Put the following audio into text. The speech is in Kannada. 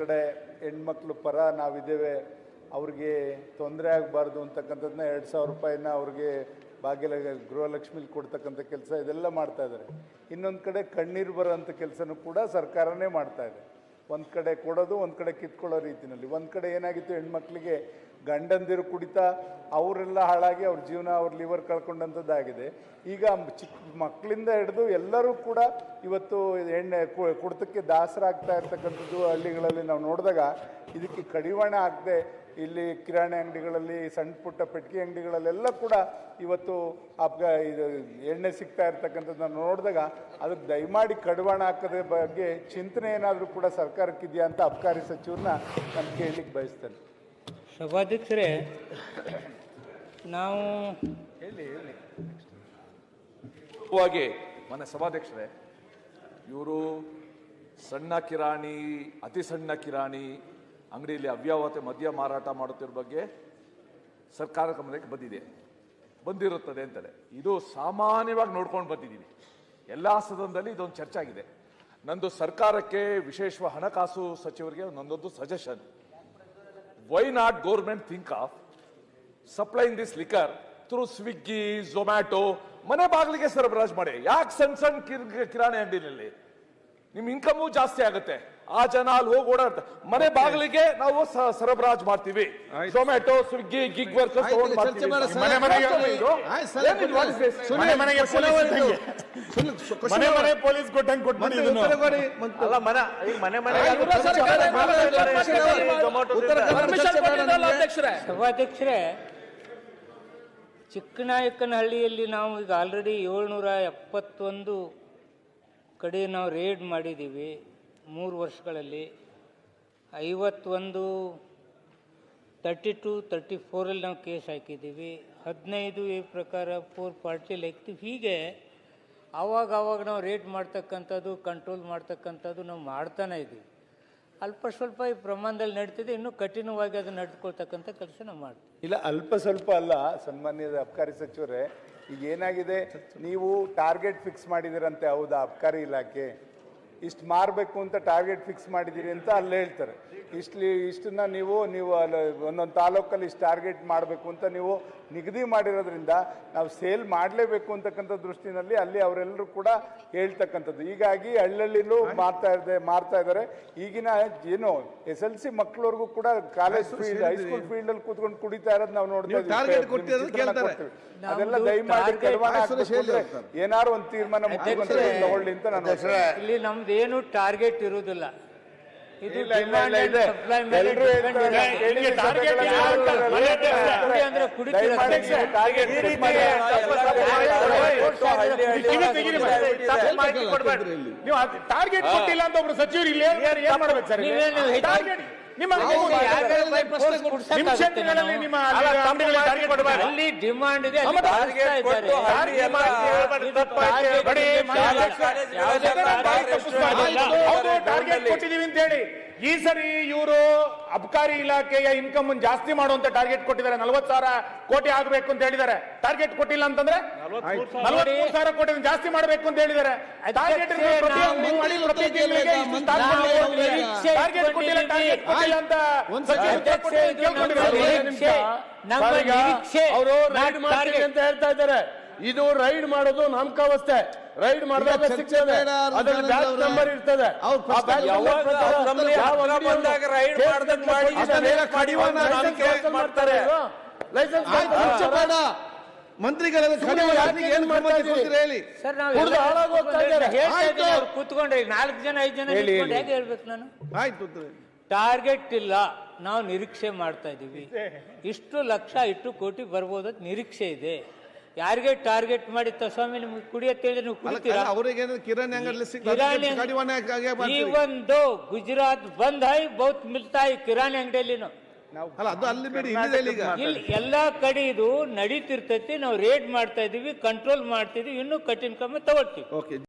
ಕಡೆ ಹೆಣ್ಮಕ್ಳು ಪರ ನಾವಿದ್ದೇವೆ, ಅವ್ರಿಗೆ ತೊಂದರೆ ಆಗಬಾರ್ದು ಅಂತಕ್ಕಂಥದ್ದನ್ನ ಎರಡು ಸಾವಿರ ರೂಪಾಯಿನ ಅವ್ರಿಗೆ ಭಾಗ್ಯಲ ಗೃಹಲಕ್ಷ್ಮಿಲಿ ಕೊಡ್ತಕ್ಕಂಥ ಕೆಲಸ ಇದೆಲ್ಲ ಮಾಡ್ತಾ ಇದ್ದಾರೆ. ಇನ್ನೊಂದು ಕಡೆ ಕಣ್ಣೀರು ಬರೋಂಥ ಕೆಲಸನೂ ಕೂಡ ಸರ್ಕಾರನೇ ಮಾಡ್ತಾ ಇದೆ. ಒಂದು ಕಡೆ ಕೊಡೋದು, ಒಂದು ಕಡೆ ಕಿತ್ಕೊಳ್ಳೋ ರೀತಿಯಲ್ಲಿ ಒಂದು ಕಡೆ ಏನಾಗಿತ್ತು, ಹೆಣ್ಮಕ್ಳಿಗೆ ಗಂಡಂದಿರು ಕುಡಿತಾ, ಅವರೆಲ್ಲ ಹಾಳಾಗಿ ಅವ್ರ ಜೀವನ, ಅವ್ರ ಲಿವರ್ ಕಳ್ಕೊಂಡಂಥದ್ದಾಗಿದೆ. ಈಗ ಚಿಕ್ಕ ಮಕ್ಕಳಿಂದ ಹಿಡಿದು ಎಲ್ಲರೂ ಕೂಡ ಇವತ್ತು ಎಣ್ಣೆ ಕು- ಕುಡಿತಕ್ಕೆ ದಾಸರಾಗ್ತಾ ಇರ್ತಕ್ಕಂಥದ್ದು ಹಳ್ಳಿಗಳಲ್ಲಿ ನಾವು ನೋಡಿದಾಗ ಇದಕ್ಕೆ ಕಡಿವಾಣ ಆಗದೆ ಇಲ್ಲಿ ಕಿರಾಣಿ ಅಂಗಡಿಗಳಲ್ಲಿ ಸಣ್ಣ ಪುಟ್ಟ ಪೆಟ್ಟಿಗೆ ಅಂಗಡಿಗಳಲ್ಲೆಲ್ಲ ಕೂಡ ಇವತ್ತು ಅಪ್ಗ ಇದು ಎಣ್ಣೆ ಸಿಗ್ತಾ ಇರ್ತಕ್ಕಂಥದ್ದನ್ನ ನೋಡಿದಾಗ ಅದಕ್ಕೆ ದಯಮಾಡಿ ಕಡಿವಾಣ ಹಾಕೋದ್ರ ಬಗ್ಗೆ ಚಿಂತನೆ ಏನಾದರೂ ಕೂಡ ಸರ್ಕಾರಕ್ಕಿದೆಯಾ ಅಂತ ಅಬ್ಕಾರಿ ಸಚಿವರನ್ನ ನಾನು ಕೇಳಲಿಕ್ಕೆ ಬಯಸ್ತೇನೆ. ಸಭಾಧ್ಯಕ್ಷರೇ ನಾವು ಹೇಳಿ ಹೇಳಿ. ಹಾಗೆ ಮನೆ ಸಭಾಧ್ಯಕ್ಷರೇ ಇವರು ಸಣ್ಣ ಕಿರಾಣಿ ಅತಿ ಸಣ್ಣ ಕಿರಾಣಿ ಅಂಗಡಿಯಲ್ಲಿ ಅವ್ಯಾವತೆ ಮದ್ಯ ಮಾರಾಟ ಮಾಡುತ್ತಿರೋ ಬಗ್ಗೆ ಸರ್ಕಾರ ಗಮನಕ್ಕೆ ಬಂದಿದೆ. ಬಂದಿರುತ್ತದೆ ಅಂತಾರೆ ಇದು ಸಾಮಾನ್ಯವಾಗಿ ನೋಡ್ಕೊಂಡು ಬಂದಿದ್ದೀವಿ. ಎಲ್ಲ ಸದನದಲ್ಲಿ ಇದೊಂದು ಚರ್ಚೆ ಆಗಿದೆ. ನಂದು ಸರ್ಕಾರಕ್ಕೆ ವಿಶೇಷ ಹಣಕಾಸು ಸಚಿವರಿಗೆ ನಂದೊಂದು suggestion why not government think of supplying this liquor through Swiggy Zomato ಮನೆ ಬಾಗಿಲಿಗೆ ಸರಬರಾಜು ಮಾಡಿ. ಯಾಕೆ ಸಣ್ಣ ಸಣ್ಣ ಕಿರ್- ಕಿರಾಣಿ ಅಂಗಡಿನಲ್ಲಿ ನಿಮ್ ಇನ್ಕಮು ಜಾಸ್ತಿ ಆಗುತ್ತೆ. ಆ ಜನ ಅಲ್ಲಿ ಹೋಗಿ ಓಡಾಡ್ತಾರೆ. ಮನೆ ಬಾಗಿಲಿಗೆ ನಾವು ಸರಬರಾಜ್ ಮಾಡ್ತೀವಿ. Zomato Swiggy gig workers police. ಸಭಾಧ್ಯಕ್ಷರೇ ಚಿಕ್ಕನಾಯಕನಹಳ್ಳಿಯಲ್ಲಿ ನಾವು ಈಗ ಆಲ್ರೆಡಿ ಏಳ್ನೂರ ಎಪ್ಪತ್ತೊಂದು ಕಡೆ ನಾವು ರೇಡ್ ಮಾಡಿದ್ದೀವಿ ಮೂರು ವರ್ಷಗಳಲ್ಲಿ. ಐವತ್ತೊಂದು ತರ್ಟಿ ಟು ತರ್ಟಿ ಫೋರಲ್ಲಿ ನಾವು ಕೇಸ್ ಹಾಕಿದ್ದೀವಿ. ಹದಿನೈದು ಈ ಪ್ರಕಾರ ಫೋರ್ ಫಾರ್ಟಿ ಹಾಕ್ತೀವಿ. ಹೀಗೆ ಆವಾಗ ಆವಾಗ ನಾವು ರೇಟ್ ಮಾಡ್ತಕ್ಕಂಥದ್ದು ಕಂಟ್ರೋಲ್ ಮಾಡ್ತಕ್ಕಂಥದ್ದು ನಾವು ಮಾಡ್ತಾನೆ ಇದ್ದೀವಿ. ಅಲ್ಪ ಸ್ವಲ್ಪ ಈ ಪ್ರಮಾಣದಲ್ಲಿ ನಡೀತಿದೆ. ಇನ್ನೂ ಕಠಿಣವಾಗಿ ಅದು ನಡ್ಕೊಳ್ತಕ್ಕಂಥ ಕೆಲಸ ನಾವು ಮಾಡ್ತೀವಿ. ಇಲ್ಲ, ಅಲ್ಪ ಸ್ವಲ್ಪ ಅಲ್ಲ. ಸನ್ಮಾನ್ಯದ ಅಬ್ಕಾರಿ ಸಚಿವರೇ ಈಗ ಏನಾಗಿದೆ ನೀವು ಟಾರ್ಗೆಟ್ ಫಿಕ್ಸ್ ಮಾಡಿದಿರಂತೆ, ಹೌದಾ? ಅಬ್ಕಾರಿ ಇಲಾಖೆ. ಇಷ್ಟು ಮಾರಬೇಕು ಅಂತ ಟಾರ್ಗೆಟ್ ಫಿಕ್ಸ್ ಮಾಡಿದ್ದೀರಿ ಅಂತ ಅಲ್ಲಿ ಹೇಳ್ತಾರೆ. ಇಷ್ಟು ಇಷ್ಟನ್ನ ನೀವು ನೀವು ಅಲ್ಲಿ ಒಂದೊಂದು ತಾಲೂಕಲ್ಲಿ ಇಷ್ಟು ಟಾರ್ಗೆಟ್ ಮಾಡಬೇಕು ಅಂತ ನೀವು ನಿಗದಿ ಮಾಡಿರೋದ್ರಿಂದ ನಾವು ಸೇಲ್ ಮಾಡಲೇಬೇಕು ಅಂತಕ್ಕಂಥ ದೃಷ್ಟಿನಲ್ಲಿ ಅಲ್ಲಿ ಅವರೆಲ್ಲರೂ ಕೂಡ ಹೇಳ್ತಕ್ಕಂಥದ್ದು. ಹೀಗಾಗಿ ಹಳ್ಳಳ್ಳಿಲೂ ಮಾರ್ತಾ ಇದೆ ಮಾರ್ತಾ ಇದ್ದಾರೆ. ಈಗಿನ ಏನು ಎಸ್ ಎಲ್ ಸಿ ಮಕ್ಕಳವರೆಗೂ ಕೂಡ ಕಾಲೇಜ್ ಫೀಲ್ಡ್ ಹೈಸ್ಕೂಲ್ ಫೀಲ್ಡ್ ಅಲ್ಲಿ ಕೂತ್ಕೊಂಡು ಕುಡಿತಾ ಇರೋದು ನಾವು ನೋಡ್ತಾ ನೀವು ಇದ್ದೀವಿ. ಅದೆಲ್ಲ ನಮ್ದು ದಯಮಾಡಿ. ಏನಾರು ಒಂದು ತೀರ್ಮಾನ ತಗೊಳ್ಳಿ ಅಂತ ನಾನು ಇಲ್ಲಿ ನಮ್ದೇನು ಟಾರ್ಗೆಟ್ ಇರುವುದಿಲ್ಲ. ಇದು ನೀವು ಟಾರ್ಗೆಟ್ ಕೊಟ್ಟಿಲ್ಲ ಅಂತ ಒಬ್ರು ಸಚಿವರು ಇಲ್ಲಿ ಏನ್ ಮಾಡ್ಬೇಕು ಸರ್ ಟಾರ್ಗೆಟ್ ನಿಮ್ಮ ಅಲ್ಲ, ಡಿಮಾಂಡ್ ಇದೆ ಟಾರ್ಗೆಟ್ ಕೊಟ್ಟಿದೀವಿ ಅಂತ ಹೇಳಿ. ಈ ಸರಿ ಇವರು ಅಬ್ಕಾರಿ ಇಲಾಖೆಯ ಇನ್ಕಮ್ ಜಾಸ್ತಿ ಮಾಡುವಂತ ಟಾರ್ಗೆಟ್ ಕೊಟ್ಟಿದ್ದಾರೆ. ನಲವತ್ತು ಸಾವಿರ ಕೋಟಿ ಆಗಬೇಕು ಅಂತ ಹೇಳಿದ್ದಾರೆ. ಟಾರ್ಗೆಟ್ ಕೊಟ್ಟಿಲ್ಲ ಅಂತಂದ್ರೆ ನಲವತ್ಮೂರು ಸಾವಿರ. ಕೋಟಿ ಜಾಸ್ತಿ ಮಾಡಬೇಕು ಅಂತ ಹೇಳಿದ್ದಾರೆ. ಟಾರ್ಗೆಟ್ ಟಾರ್ಗೆಟ್ ಕೊಟ್ಟಿಲ್ಲ ಟಾರ್ಗೆಟ್ ಕೊಟ್ಟಿಲ್ಲ ಅಂತ. ಅವರು ರೈಡ್ ಮಾಡ್ತೀವಿ. ಅಂತ ಹೇಳ್ತಾ ಇದ್ದಾರೆ. ಇದು ರೈಡ್ ಮಾಡೋದು ನಾಮಕಾವಸ್ಥೆ. ರೈಡ್ ಮಾಡಿದಾಗ ಸಿಗ್ತದೆ. ಅದ್ರಲ್ಲಿ ಬ್ಯಾಚ್ ನಂಬರ್ ಇರ್ತದೆ. ಲೈಸೆನ್ಸ್ ಬೇಡ ಮಂತ್ರಿಗಳೆಲ್ಲ ಸುಮ್ನೆ ಕಡಿಮೆ ಯಾಕೆ ಯಾಕೆ ಏನ್ ಮಾಡ್ತಾ ಇದ್ದೀರಿ? ಹೇಳಿ? ಸರ್ ನಾವು ಕೂತ್ಕೊಂಡ್ರೆ ನಾಲ್ಕು ಜನ ಐದು ಜನ ನಿಂತ್ಕೊಂಡು. ಹೇಗೆ ಹೇಳ್ಬೇಕು ನಾನು? ಆಯ್ತು. ಟಾರ್ಗೆಟ್ ಇಲ್ಲ. ನಾವು ನಿರೀಕ್ಷೆ ಮಾಡ್ತಾ ಇದ್ದೀವಿ. ಇಷ್ಟು ಲಕ್ಷ ಇಷ್ಟು ಕೋಟಿ ಬರ್ಬೋದ ಅಂತ ನಿರೀಕ್ಷೆ ಇದೆ. ಯಾರಿಗೆ ಟಾರ್ಗೆಟ್ ಮಾಡಿ ತ ಸ್ವಾಮಿ ನಿಮ್ಗೆ ಕುಡಿಯತ್ತೆ ಹೇಳಿದ್ರೆ ನೀವು ಕುಡಿತೀರಾ? ಅವ್ರಿಗೆ ಕಿರಾಣಿ ಅಂಗಡಿ ಒಂದು ಗುಜರಾತ್ ಬಂದ್ ಆಯ್ ಬಹುತ್ ಮಿಲ್ತಾ ಕಿರಾಣಿ ಅಂಗಡಿಯಲ್ಲಿನೂ ಅಲ್ಲ ಅದು ಅಲ್ಲಿ ಬಿಡಿ ಇಲ್ಲಿದೆ ಇಲ್ಲಿ ಎಲ್ಲಾ ಕಡೆ ಇದು ನಡೀತಿರ್ತೈತಿ ನಾವು ರೇಡ್ ಮಾಡ್ತಾ ಇದೀವಿ ಕಂಟ್ರೋಲ್ ಮಾಡ್ತಿದೀವಿ ಇನ್ನೂ ಕಠಿಣ ಕ್ರಮ ತಗೊಳ್ತೀವಿ. ಓಕೆ